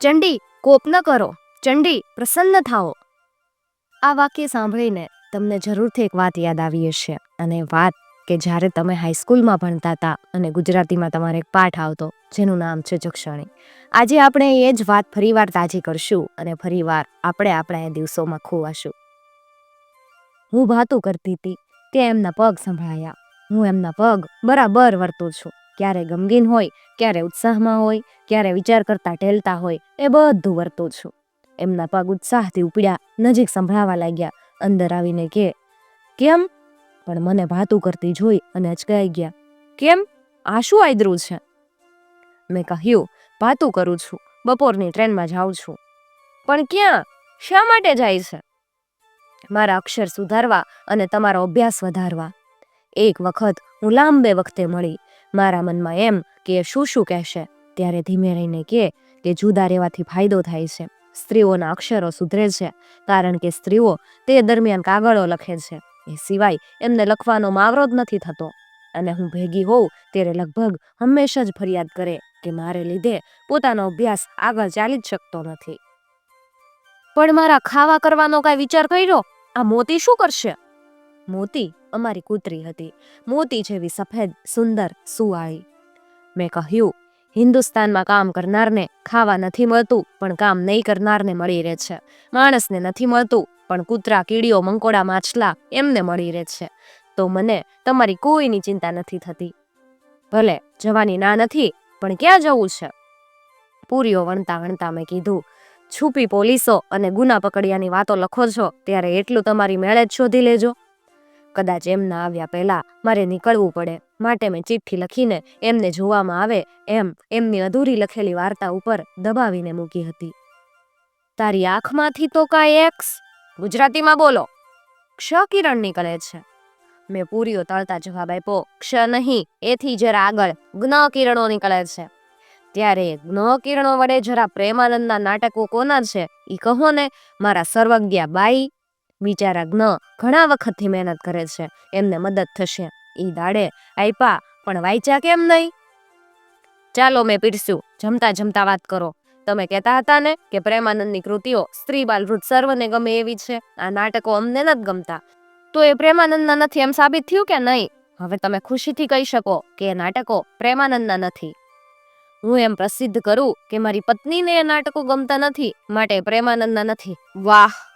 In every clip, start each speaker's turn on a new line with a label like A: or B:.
A: ચંડી, કોપ ન કરો. ચંડી, પ્રસન્ન થાઓ. આ વાક્ય સાંભળીને તમને જરૂરથી એક વાત યાદ આવી હશે. અને વાત કે જ્યારે તમે હાઈસ્કૂલમાં ભણતા હતા અને ગુજરાતીમાં તમારે એક પાઠ આવતો, જેનું નામ છે જક્ષણી. આજે આપણે એ જ વાત ફરીવાર તાજી કરશું અને ફરીવાર આપણે આપણા એ દિવસોમાં ખોવાશું. હું વાતો કરતી હતી, તે એમના પગ સંભળાયા. હું એમના પગ બરાબર વર્તું છું. ક્યારે ગમગીન હોય, ક્યારે ઉત્સાહમાં હોય, ક્યારે વિચાર કરતા ટેલતા હોય, એ બધું વર્તું છું. એમના પગ ઉત્સાહથી ઉપડ્યા, નજીક સંભળાવા લાગ્યા, અંદર આવીને કે, કેમ? પણ મને ભાતું કરતી જોઈ અને અચકાઈ ગયા, કેમ? આ શું આદરું છે? મેં કહ્યું ભાતું કરું છું, બપોરની ટ્રેનમાં જાઉં છું. પણ ક્યાં? શા માટે જાય છે? મારા અક્ષર સુધારવા અને તમારો અભ્યાસ વધારવા. એક વખત હું લાંબે વખતે મળી મારા મનમાં એમ કે શું શું કહેશે? ત્યારે ધીમે રહીને કે કે જુદા રહેવાથી ફાયદો થાય છે. સ્ત્રીઓના અક્ષરો સુધરે છે, કારણ કે સ્ત્રીઓ તે દરમિયાન કાગળો લખે છે. એ સિવાય એમને લખવાનો માવરો જ નથી થતો. અને હું ભેગી હોઉં ત્યારે લગભગ હંમેશા જ ફરિયાદ કરે કે મારે લીધે પોતાનો અભ્યાસ આગળ ચાલી જ શકતો નથી. પણ મારા ખાવા કરવાનો કાંઈ વિચાર કર્યો? આ મોતી શું કરશે? મોતી અમારી કૂતરી હતી. મોતી જેવી સફેદ, સુંદર સુવાળી મેં કહ્યું, હિન્દુસ્તાનમાં કામ કરનારને ખાવા નથી મળતું, પણ કામ નહીં કરનારને મળી રહે છે. માણસને નથી મળતું, પણ કૂતરા, કીડીઓ, મંકોડા, માછલા એમને મળી રહે છે. તો મને તમારી કોઈની ચિંતા નથી થતી. ભલે, જવાની ના નથી, પણ ક્યાં જવું છે? પૂરીઓ વણતા વણતા મેં કીધું, છુપી પોલીસો અને ગુના પકડ્યાની વાતો લખો છો, ત્યારે એટલું તમારી મેળે જ શોધી લેજો. કદાચ એમના આવ્યા પહેલા મારે નીકળવું પડે. માટે મેં ચિઠ્ઠી લખીને એમને જોવામાં આવે એમ એમની અધૂરી લખેલી વાર્તા ઉપર દબાવીને મૂકી હતી. તારી આંખમાંથી તો કાંઈ એક્સ ગુજરાતીમાં બોલો. ક્ષ કિરણ નીકળે છે. મેં પૂરીઓ તળતા જવાબ આપ્યો, ક્ષ નહીં, એથી જરા આગળ. જ્ઞ કિરણો નીકળે છે. ત્યારે જ્ઞ કિરણો વડે જરા પ્રેમાનંદના નાટકો કોના છે? એ કહો ને, મારા સર્વજ્ઞા બાઈ બિચારા જ્ઞ ઘણા વખતથી મહેનત કરે છે. એમને મદદ થશે. એ દાડે આપ્યા પણ વાંચ્યા કેમ નહીં? ચાલો મેં પીરસ્યું. જમતા જમતા વાત કરો. તમે કહેતા હતા ને કે પ્રેમાનંદની કૃતિઓ સ્ત્રી, બાલ, વૃદ્ધ સર્વને ગમે એવી છે. આ નાટકો અમને નથી ગમતા. તો એ પ્રેમાનંદના નથી એમ સાબિત થયું કે નહીં? હવે તમે ખુશીથી કહી શકો કે એ નાટકો પ્રેમાનંદના નથી. હું એમ પ્રસિદ્ધ કરું કે મારી પત્નીને એ નાટકો ગમતા નથી, માટે પ્રેમાનંદના નથી. વાહ!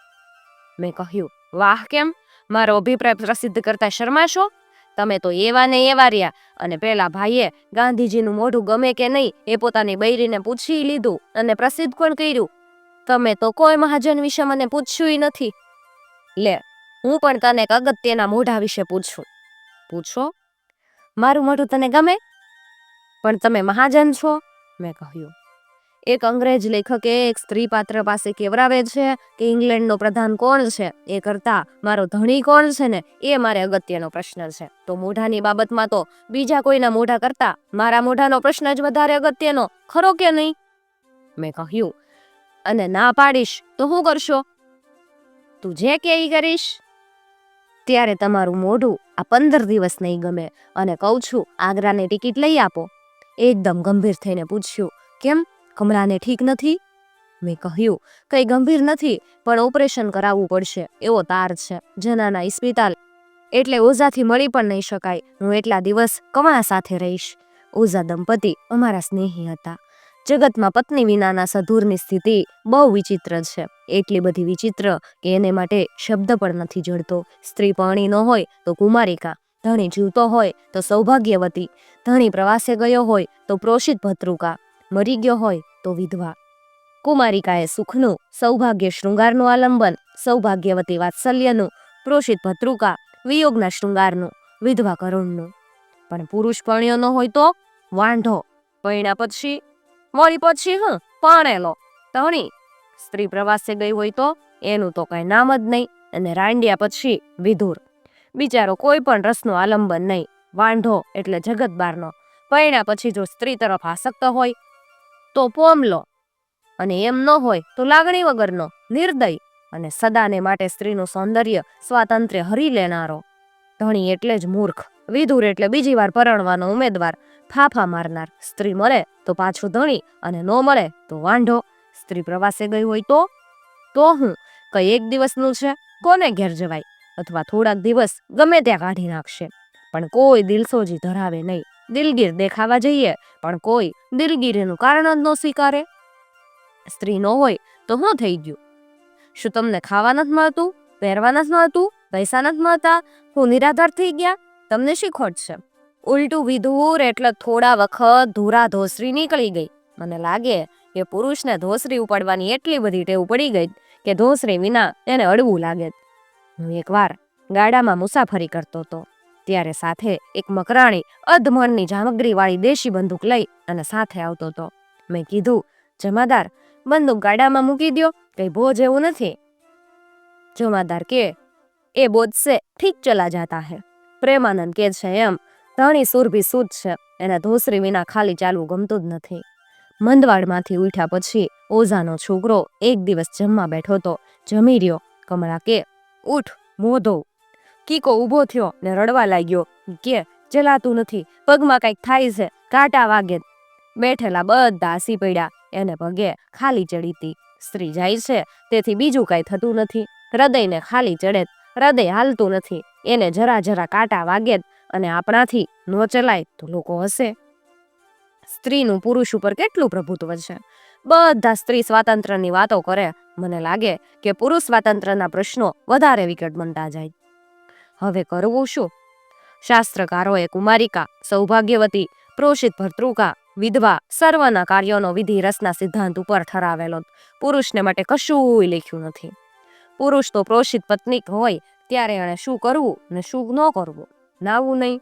A: મેં કહ્યું, વાહ, કેમ? મારો અભિપ્રાય પ્રસિદ્ધ કરતા શરમાશો તમે તો એવા ને એવા રહ્યા અને પેલા ભાઈએ ગાંધીજીનું મોઢું ગમે કે નહીં એ પોતાની બૈરીને પૂછી લીધું અને પ્રસિદ્ધ પણ કર્યું. તમે તો કોઈ મહાજન વિશે મને પૂછ્યું નથી. લે, હું પણ તને એક અગત્યના મોઢા વિશે પૂછું. પૂછો? મારું મોઢું તને ગમે? પણ તમે મહાજન છો? મેં કહ્યું. એક અંગ્રેજ લેખકે એક સ્ત્રી પાત્ર પાસે કેવરાવે છે કે ઇંગ્લેન્ડનો પ્રધાન કોણ છે? એ કરતા, મારો ધણી કોણ છે ને? એ મારે અગત્યનો પ્રશ્ન છે. તો મોઢાની બાબતમાં તો બીજા કોઈના મોઢા કરતા મારા મોઢાનો પ્રશ્ન જ વધારે અગત્યનો, ખરો કે નહીં? મેં કહ્યું, અને ના પાડીશ, તો શું કરશો? તું જે કે એ કરીશ. ત્યારે તમારું મોઢું આ પંદર દિવસ નહીં ગમે અને કહું છું, આગ્રાની ટિકિટ લઈ આપો. એકદમ ગંભીર થઈને પૂછ્યું, કેમ? કમળાને ઠીક નથી? મેં કહ્યું, કંઈ ગંભીર નથી, પણ ઓપરેશન કરાવવું પડશે. એવો તાર છે, જનાના ઇસ્પિતાલ. એટલે ઓઝાથી મળી પણ નહીં શકાય. હું એટલા દિવસ કમળા સાથે રહીશ. ઓઝા દંપતી અમારા સ્નેહી હતા. જગતમાં પત્ની વિનાના સધુરની સ્થિતિ બહુ વિચિત્ર છે. એટલી બધી વિચિત્ર કે એને માટે શબ્દ પણ નથી જડતો. સ્ત્રી પરણી ન હોય તો કુમારિકા. ધણી જીવતો હોય તો સૌભાગ્યવતી. ધણી પ્રવાસે ગયો હોય તો પ્રોષિત ભત્રુકા. મરી ગયો હોય તો વિધવા. કુમારિકાએ સુખનું, સૌભાગ્ય શૃંગારનું આલંબન, સૌભાગ્યવતી વાત્સલ્યનું, પ્રોષિત ભત્રુકા વિયોગના શૃંગારનું, વિધવા કરુણનું. પણ પુરુષ પરણ્યો હોય તો વાંઢો, પૈણા પછી મળી પછી હ પરણેલો તણી સ્ત્રી પ્રવાસે ગઈ હોય તો એનું તો કઈ નામ જ નહીં અને રાંડિયા પછી વિધુર. બિચારો કોઈ પણ રસનું આલંબન નહીં, વાંઢો એટલે જગત બારનો પૈણા પછી જો સ્ત્રી તરફ આસક્ત હોય તો પોમલો. અને એમ ન હોય તો લાગણી વગરનો, નિર્દય. અને સદાને માટે સ્ત્રીનું સૌંદર્ય, સ્વાતંત્ર્ય હરી લેનારો. ધણી એટલે જ મૂર્ખ, વિધુર એટલે બીજી વાર પરણવાનો ઉમેદવાર. ફાફા મારનાર, સ્ત્રી મળે તો પાછું ધણી અને ન મળે તો વાંઢો. સ્ત્રી પ્રવાસે ગઈ હોય તો? તો હું? કઈ એક દિવસનું છે? કોને ઘેર જવાય? અથવા થોડાક દિવસ ગમે ત્યાં કાઢી નાખશે. પણ કોઈ દિલસોજી ધરાવે નહીં. દિલગીર દેખાવા જઈએ, પણ કોઈ દિલગીરીનું કારણ જ ન સ્વીકારે. સ્ત્રી ન હોય તો શું થઈ ગયું. શું તમને ખાવા નથી મળતું, પહેરવા નથી મળતું, પૈસા નથી મળતા? હું નિરાધાર થઈ ગયા. તમને શી ખોટ છે? ઉલટું વિધુર એટલે થોડા વખત ધૂરા ધોસરી નીકળી ગઈ. મને લાગે કે પુરુષને ધોસરી ઉપાડવાની એટલી બધી ટેવ પડી ગઈ કે ધોસરી વિના એને અડવું લાગે. હું એકવાર ગાડામાં મુસાફરી કરતો હતો. ત્યારે સાથે એક મકરાણી અધમણની જામગરીવાળી દેશી બંદૂક લઈ અને સાથે આવતો હતો. મેં કીધું, જમાદાર, બંદૂક ગાડામાં મૂકી દ્યો, કઈ બોજ એવું નથી. જમાદાર કે, એ બોજ ઠીક ચલા જાતા હે. પ્રેમાનંદ કે છે એમ, ધણી સુરભી સૂત છે, એને ધોસરી વિના ખાલી ચાલવું ગમતું જ નથી. મંદવાડમાંથી ઉઠ્યા પછી ઓઝાનો છોકરો એક દિવસ જમવા બેઠો તો જમી રહ્યો. કમળા કે, ઉઠ મોઢો કીકો ઊભો થયો ને રડવા લાગ્યો. કે, ચલાતું નથી. પગમાં કંઈક થાય છે. કાંટા વાગે. બેઠેલા બધા હસી પડ્યા. એને પગે ખાલી ચડી હતી. સ્ત્રી જાય છે. તેથી બીજું કાંઈ થતું નથી. હૃદયને ખાલી ચડે હૃદય હાલતું નથી. એને જરા જરા કાંટા વાગે અને આપણાથી ન ચલાય તો લોકો હશે સ્ત્રીનું પુરુષ ઉપર કેટલું પ્રભુત્વ છે? બધા સ્ત્રી સ્વાતંત્ર્યની વાતો કરે. મને લાગે કે પુરુષ સ્વાતંત્ર્યના પ્રશ્નો વધારે વિકટ બનતા જાય. હવે કરવું શું? શાસ્ત્રકારોએ કુમારિકા, સૌભાગ્યવતી, પ્રોષિત ભર્તૃકા, વિધવા, સર્વના કાર્યોનો વિધિ રસના સિદ્ધાંત ઉપર ઠરાવેલો. પુરુષને માટે કશું લખ્યું નથી. પુરુષ તો પ્રોષિત પત્નીક હોય, ત્યારે એણે શું કરવું ને શું ન કરવું? નાવું નહીં.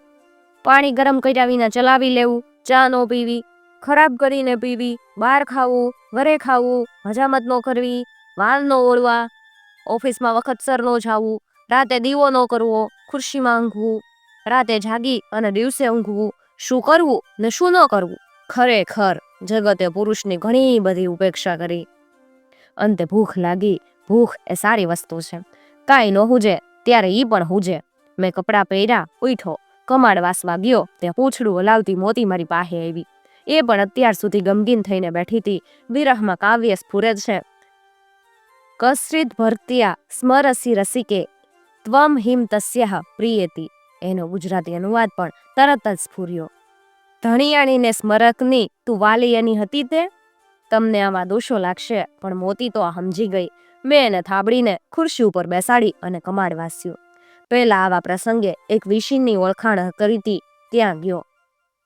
A: પાણી ગરમ કર્યા વિના ચલાવી લેવું, ચા ન પીવી, ખરાબ કરીને પીવી, બહાર ખાવું, ઘરે ખાવું, હજામત ન કરવી, વાલ ન ઓળવા, ઓફિસમાં વખતસર ન જાવું રાતે દીવો ન કરવો ખુરશીમાં ઊંઘવું, રાતે જાગી અને દિવસે ઊંઘવું, શું કરવું ને શું ન કરવું? ખરેખર જગતે પુરુષની ઘણી બધી ઉપેક્ષા કરી. અંતે ભૂખ લાગી. ભૂખ એ સારી વસ્તુ છે. કાંઈ ન હુજે, ત્યારે ઈ પણ હુજે. મેં કપડાં પહેર્યા, ઉઠો. કમાડ વાસવા ગયો, તે પૂંછડું હલાવતી મોતી મારી પાસે આવી. એ પણ અત્યાર સુધી ગમગીન થઈને બેઠી હતી. વિરહમાં કાવ્ય સ્ફુરે છે. કશ્રિત ભરતિયા, સ્મરસી રસિકે ત્વમ હિમ તસ્યહ પ્રિયેતી એનો ગુજરાતી અનુવાદ પણ તરત જ સ્ફુર્યો ધણિયાણીને સ્મરકની તું વાલિયાની હતી તે તમને આવા દોષો લાગશે પણ મોતી તો આ સમજી ગઈ મેં એને થાબડીને ખુરશી ઉપર બેસાડી અને કમાડ વાસ્યું પહેલા આવા પ્રસંગે એક વિશીની ઓળખાણ કરી હતી ત્યાં ગયો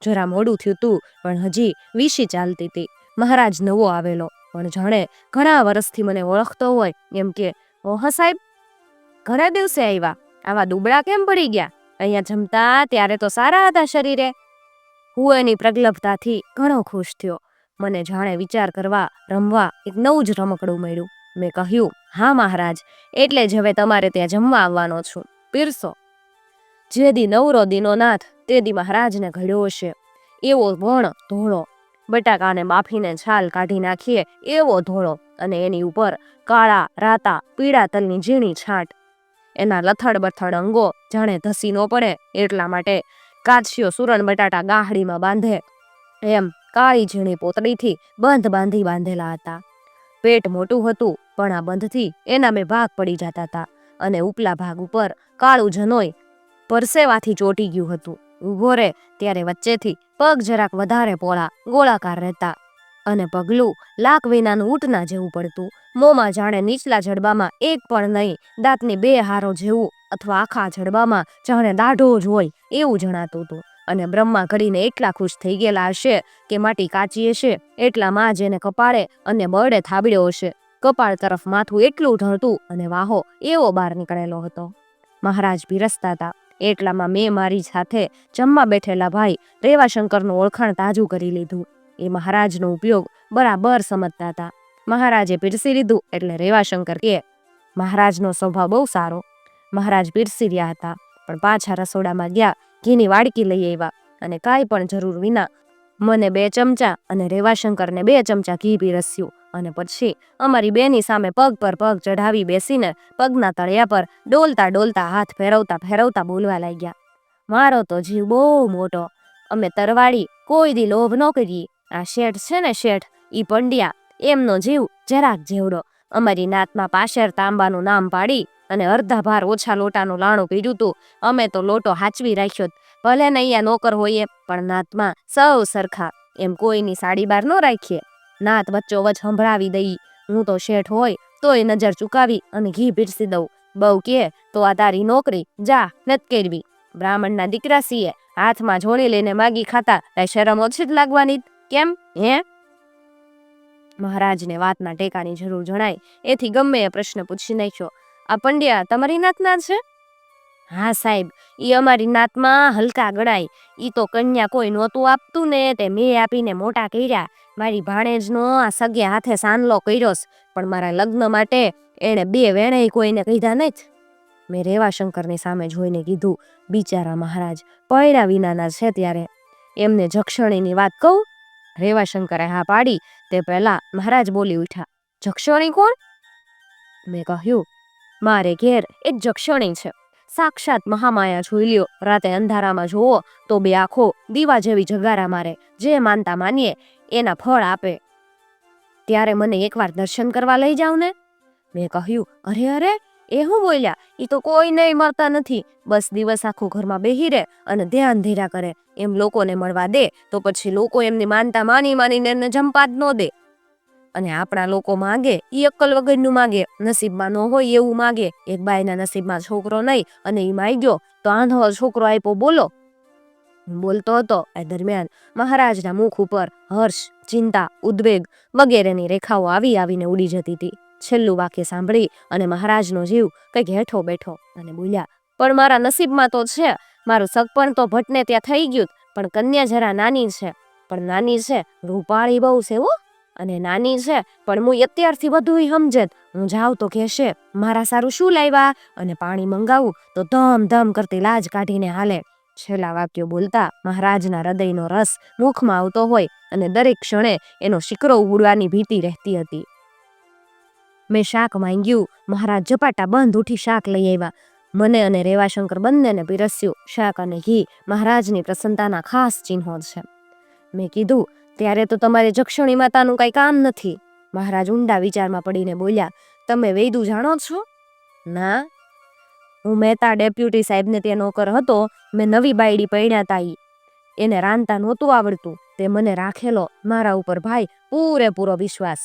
A: જરા મોડું થયું તું પણ હજી વિશી ચાલતી હતી મહારાજ નવો આવેલો પણ જાણે ઘણા વર્ષથી મને ઓળખતો હોય એમ કે ઓહ સાહેબ ઘણા દિવસે આવ્યા આવા દુબળા કેમ પડી ગયા? અહીંયા જમતા ત્યારે તો સારા હતા શરીરે. હું એની પ્રગલ્ભતાથી ઘણો ખુશ થયો. મને જાણે વિચાર કરવા, રમવા એક નવું જ રમકડું મળ્યું. મેં કહ્યું, હા મહારાજ, એટલે જ હવે તમારે ત્યાં જમવા આવવાનો છું. પીરસો. જે દી નવરો દીનો નાથ તે દી મહારાજને ઘડ્યો હશે. એવો વણ, ધોળો. બટાકાને બાફીને છાલ કાઢી નાખીએ એવો ધોળો અને એની ઉપર કાળા, રાતા, પીળા તલની ઝીણી છાંટ. એના લથડ બથડ અંગો જાણે ધસી ન પડે એટલા માટે કાચીઓ સુરણ બટાટા ગાહડીમાં બાંધે. એમ કાળી ઝીણી પોતડીથી બંધ બાંધી બાંધેલા હતા. પેટ મોટું હતું, પણ આ બંધથી એના મેં ભાગ પડી જતા હતા અને ઉપલા ભાગ ઉપર કાળું જનોય પરસેવાથી ચોટી ગયું હતું. ઊભો રે ત્યારે વચ્ચેથી પગ જરાક વધારે પોળા ગોળાકાર રહેતા અને પગલું લાખ વિનાનું ઊંટના જેવું પડતું. મોંમાં જાણે નીચલા જડબામાં એક પણ નહીં, દાંતની બે હારો જેવું, અથવા આખા જડબામાં જાણે દાઢો જ હોય, એવું જણાતું હતું અને બ્રહ્મા ઘડીને એટલા ખુશ થઈ ગયેલા હશે કે માટી કાચી હશે એટલામાં જ એને કપાળે અને બળે થાબડ્યો હશે. કપાળ તરફ માથું એટલું ઢળતું અને વાહો એવો બહાર નીકળેલો હતો. મહારાજ બિરસતા હતા એટલામાં મેં મારી સાથે જમવા બેઠેલા ભાઈ રેવાશંકરનું ઓળખાણ તાજું કરી લીધું. એ મહારાજનો ઉપયોગ બરાબર સમજતા હતા. મહારાજે પીરસી લીધું એટલે રેવાશંકર કહે મહારાજનો સ્વભાવ બહુ સારો. મહારાજ પીરસી રહ્યા હતા, પણ પાછા રસોડામાં ગયા, ઘીની વાડકી લઈ આવ્યા અને કાંઈ પણ જરૂર વિના મને બે ચમચા અને રેવાશંકરને બે ચમચા ઘી પીરસ્યું અને પછી અમારી બેની સામે પગ પર પગ ચઢાવી બેસીને પગના તળિયા પર ડોલતા ડોલતા હાથ ફેરવતા ફેરવતા બોલવા લાગ્યા. મારો તો જીવ બહુ મોટો. અમે તરવાડી કોઈ દી લોભ ન કરી આ શેઠ છે ને શેઠ, ઈ પંડ્યા, એમનો જીવ જરાક જેવડો. અમારી નાતમાં પાશેર તાંબાનું નામ પાડી અને અડધા ભાર ઓછા લોટાનું લાણું પીડ્યું તું. અમે તો લોટો હાચવી રાખ્યો ભલે ને અહીંયા નોકર હોઈએ, પણ નાતમાં સૌ સરખા. એમ કોઈની સાડી બાર ન રાખીએ. નાત વચ્ચોવચ સંભળાવી દઈ. હું તો શેઠ હોય, તોય નજર ચુકાવી અને ઘી પીરસી દઉં. બહુ કે, તો આ તારી નોકરી, જા, નત કરવી. બ્રાહ્મણના દીકરા સિંહે હાથમાં જોડી લઈને માગી ખાતા શરમ ઓછી જ લાગવાની કેમ? હે? મહારાજને વાતના ટેકાની જરૂર જણાય, એથી ગમે એ પ્રશ્ન પૂછી નાખ્યો. આ પંડ્યા, તમારી નાતના છે? હા, સાહેબ, ઈ અમારી નાતમાં હલકા ગણાય. ઈ તો કન્યા કોઈ નહોતું આપતું ને, તે મેં આપીને મોટા કર્યા. મારી ભાણેજનો આ સગે હાથે સાનલો કર્યો પણ મારા લગ્ન માટે એણે બે વેણે કોઈને કીધા નહીં મેં રેવાશંકરની સામે જોઈને કીધું, બિચારા મહારાજ પૈડા વિનાના છે ત્યારે. એમને જક્ષણીની વાત કહું રેવાશંકરે હા પાડી તે પહેલાં મહારાજ બોલી ઉઠ્યા, જક્ષણી કોણ? મેં કહ્યું, મારે ઘેર એક જક્ષણી છે. સાક્ષાત મહામાયા જોઈ લ્યો રાતે અંધારામાં જુઓ તો બે આંખો દીવા જેવી જગારા મારે. જે માનતા માનીએ એના ફળ આપે. ત્યારે મને એકવાર દર્શન કરવા લઈ જાવ ને મેં કહ્યું, અરે અરે એ હું બોલ્યા એ તો કોઈ નહીં મળતા નથી. બસ દિવસ આખો ઘરમાં બેહી રહે અને ધ્યાન ધીરા કરે. એમ લોકોને મળવા દે, તો પછી લોકો એમની માનતા માની માનીને એમને જંપાત ન દે. અને આપણા લોકો માગે એ અક્કલ વગરનું માગે. નસીબમાં ન હોય એવું માગે. એક બાઈના નસીબમાં છોકરો નહીં અને એ માગ્યો તો આંધો છોકરો આપ્યો, બોલો. બોલતો હતો એ દરમિયાન મહારાજના મુખ ઉપર હર્ષ, ચિંતા, ઉદ્વેગ વગેરેની રેખાઓ આવી આવીને ઉડી જતી હતી છેલ્લું વાક્ય સાંભળી અને મહારાજનો જીવ કંઈક હેઠો બેઠો અને બોલ્યા, પણ મારા નસીબમાં તો છે, મારું સગપણ તો ભટ્ટને ત્યાં થઈ ગયું પણ કન્યા જરા નાની છે, પણ નાની છે, રૂપાળી બહુ છે હો, અને નાની છે, પણ હું અત્યારથી વધુ સમજેત, હું જાઉં તો કહેશે, મારા સારું શું લાવ્યા અને પાણી મંગાવું તો ધમ ધમ કરતી લાજ કાઢીને હાલે. છેલ્લા વાક્યો બોલતા મહારાજના હૃદયનો રસ મુખમાં આવતો હોય અને દરેક ક્ષણે એનો શિકરો ઉડવાની ભીતિ રહેતી હતી. મેં શાક માંગ્યું, મહારાજ ઝપાટા બંધ ઉઠી શાક લઈ આવ્યા. મને અને રેવાશંકર બંનેને પીરસ્યું, શાક અને ઘી મહારાજની પ્રસન્નતાના ખાસ ચિહ્નો છે. મેં કીધું, ત્યારે તો તમારે જક્ષણી માતાનું કાંઈ કામ નથી. મહારાજ ઊંડા વિચારમાં પડીને બોલ્યા, તમે વૈદું જાણો છો? ના. હું મહેતા ડેપ્યુટી સાહેબને ત્યાં નોકર હતો, મેં નવી બાયડી પૈણ્યા તા ઈ. એને રાંધતા નહોતું આવડતું. તે મને રાખેલો, મારા ઉપર ભાઈ પૂરેપૂરો વિશ્વાસ.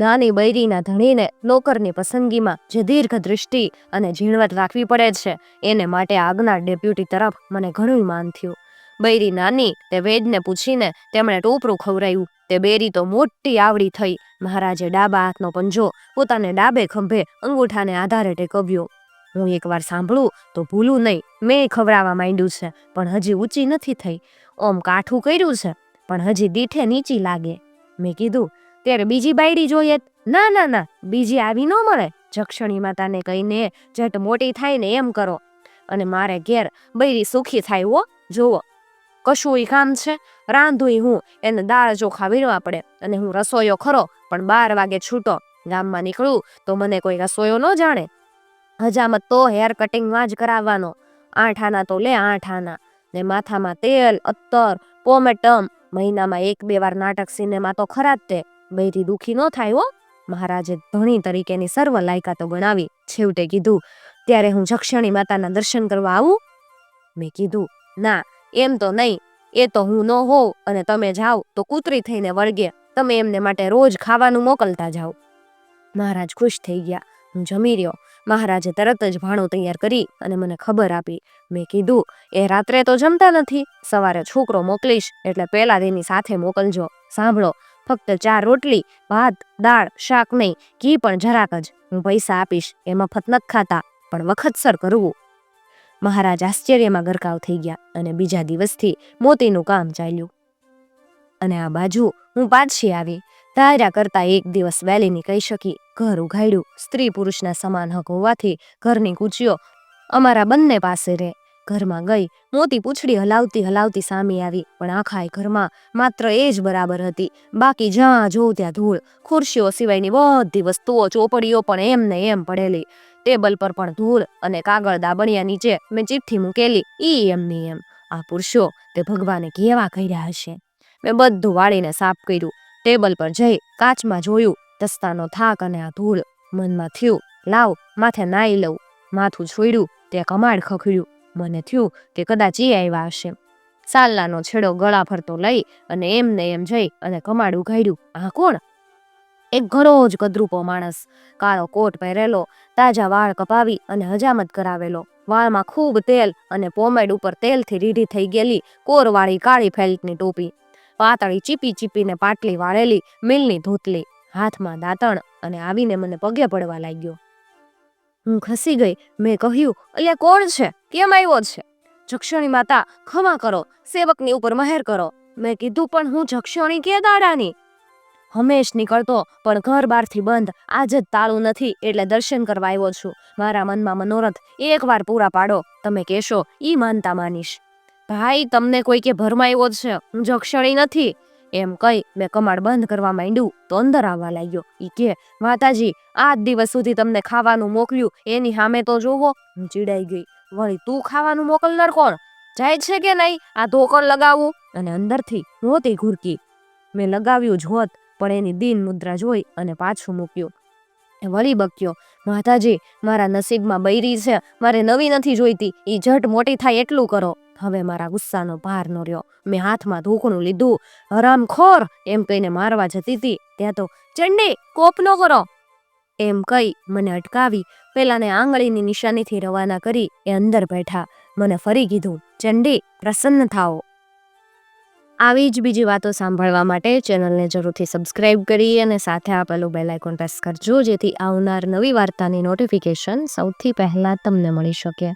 A: નાની બૈરીના ધણીને નોકરની પસંદગીમાં જે દીર્ઘ દૃષ્ટિ અને ઝીણવટ રાખવી પડે છે, એને માટે આગના ડેપ્યુટી તરફ મને ઘણું માન થયું. બૈરી નાની, તે વેદને પૂછીને તેમણે ટોપરું ખવરાયું તે બેરી તો મોટી આવડી થઈ. મહારાજે ડાબા હાથનો પંજો પોતાને ડાબે ખંભે અંગૂઠાને આધારે ટેકવ્યો. હું એકવાર સાંભળું તો ભૂલું નહીં. મેં ખવડાવવા માંડ્યું છે, પણ હજી ઊંચી નથી થઈ. ઓમ કાઠું કર્યું છે, પણ હજી દીઠે નીચી લાગે. મેં કીધું ત્યારે બીજી બાયડી જોઈએ ના ના ના, બીજી આવી ન મળે. જક્ષણી માતાને કહીને જટ મોટી થાય ને એમ કરો. અને મારે ઘેર બૈરી સુખી થાય હો, જુઓ. કશું કામ છે, રાંધુય હું, એને દાળ ચોખા વીણવા પડે. અને હું રસોયો ખરો, પણ બાર વાગે છૂટો. ગામમાં નીકળું તો મને કોઈ રસોયો ન જાણે. હજામત તો હેર કટિંગમાં જ કરાવવાનો. આઠ આના તો લે આઠ આના ને માથામાં તેલ અત્તર પોમેટમ. મહિનામાં એક બે વાર નાટક સિનેમા તો ખરા જ તે. બૈરી દુખી ન થાય હો. મહારાજે ધણી તરીકેની સર્વ લાયકાતો ગણાવી છેવટે કીધું, ત્યારે હું જક્ષણી માતાના દર્શન કરવા આવું? મેં કીધું, ના, એમ તો નહીં. એ તો હું ન હોઉં અને તમે જાઓ તો કૂતરી થઈને વળગે. તમે એમને માટે રોજ ખાવાનું મોકલતા જાઓ. મહારાજ ખુશ થઈ ગયા. હું જમી રહ્યો. મહારાજે તરત જ ભાણું તૈયાર કરી અને મને ખબર આપી. મેં કીધું, એ રાત્રે તો જમતા નથી. સવારે છોકરો મોકલીશ એટલે પહેલા તેની સાથે મોકલજો. સાંભળો ફક્ત ચાર રોટલી, ભાત, દાળ, શાક નહીં, ઘી પણ જરાક જ. હું પૈસા આપીશ, એ મફત નથી ખાતા, પણ વખતસર કરવું. મહારાજ આશ્ચર્યમાં ગરકાવ થઈ ગયા અને બીજા દિવસથી મોતીનું કામ ચાલ્યું. અને આ બાજુ હું પાછી આવી. ધાર્યા કરતા એક દિવસ વેલીની કહી શકી, ઘર ઉઘાડ્યું. સ્ત્રી પુરુષના સમાન હક હોવાથી ઘરની કૂચીઓ અમારા બંને પાસે રહે. ઘરમાં ગઈ, મોતી પૂંછડી હલાવતી હલાવતી સામે આવી. પણ આખાય ઘરમાં માત્ર એ જ બરાબર હતી. બાકી જ્યાં જોઉં ત્યાં ધૂળ, ખુરશીઓ સિવાયની બધી વસ્તુઓ, ચોપડીઓ પણ એમ ને એમ પડેલી. ટેબલ પર પણ ધૂળ અને કાગળ દાબણિયા નીચે મેં ચિઠ્ઠી મૂકેલી, ઈ એમની એમ. આ પુરુષો તે ભગવાને કેવા કર્યા હશે? મેં બધું વાળીને સાફ કર્યું. ટેબલ પર જઈ કાચમાં જોયું દસ્તાનો થાક અને આ ધૂળ મનમાં થયું. લાવ, માથે નાઈ લઉં. માથું છોડ્યું, તે કમાડ ખખડ્યું. મને થયું કે કદાચ એ આવ્યા હશે. સાલ્લાનો છેડો ગળા ફરતો લઈ અને એમને એમ જઈ અને કમાડ ઉઘાડ્યું આ કોણ? એક ઘણો જ કદરૂપો માણસ. કાળો કોટ પહેરેલો, તાજા વાળ કપાવી અને હજામત કરાવેલો. વાળમાં ખૂબ તેલ અને પોમેડ ઉપર તેલથી રીઢી થઈ ગયેલી કોરવાળી કાળી ફેલ્ટની ટોપી. પાતળી ચીપી ચીપીને પાટલી વાળેલી, મિલની ધોતલી. હાથમાં દાંતણ અને આવીને મને પગે પડવા લાગ્યો. હું ખસી ગઈ. મેં કહ્યું, અલ્યા, કોણ છે? કેમ આવ્યો છે? જક્ષણી માતા ખમા કરો. સેવકની ઉપર મહેર કરો. મેં કીધું, પણ હું જક્ષણી કે દાડાની? હંમેશ નીકળતો, પણ ઘર બહારથી બંધ. આજ જ તાળું નથી, એટલે દર્શન કરવા આવ્યો છું. મારા મનમાં મનોરથ એકવાર પૂરા પાડો. તમે કહેશો, ઈ માનતા માનીશ. ભાઈ, તમને કોઈ કે ભરમાં આવ્યો છે? હું જક્ષણી નથી. એમ કહી મેં કમાડ બંધ કરવા માંડ્યું તો અંદર આવવા લાગ્યો. ઈ કે, માતાજી, આજ દિવસ સુધી તમને ખાવાનું મોકલ્યું, એની સામે તો જોવો. હું ચીડાઈ ગઈ. વળી તું ખાવાનું મોકલનાર કોણ? જાય છે કે નહીં? આ ધોકર લગાવવું અને અંદરથી નહોતી ઘુરકી. મેં લગાવ્યું જ હોત, પણ એની દીન મુદ્રા જોઈ અને પાછું મૂક્યું. વળી બક્યો, માતાજી, મારા નસીબમાં બૈરી છે, મારે નવી નથી જોઈતી. ઈ ઝટ મોટી થાય એટલું કરો. હવે મારા ગુસ્સાનો ભાર નો રહ્યો. મેં હાથમાં ધોકણું લીધું. હરામખોર એમ કહીને મારવા જતી હતી. ત્યાં તો, ચંડી, કોપ નો કરો! એમ કહી મને અટકાવી. પેલાને આંગળીની નિશાનીથી રવાના કરી એ અંદર બેઠા. મને ફરી કીધું, ચંડી, પ્રસન્ન થાઓ. આવી જ બીજી વાતો સાંભળવા માટે ચેનલને જરૂરથી સબસ્ક્રાઇબ કરી અને સાથે આપેલું બેલ આઇકોન પ્રેસ કરજો, જેથી આવનાર નવી વાર્તાની નોટિફિકેશન સૌથી પહેલાં તમને મળી શકે.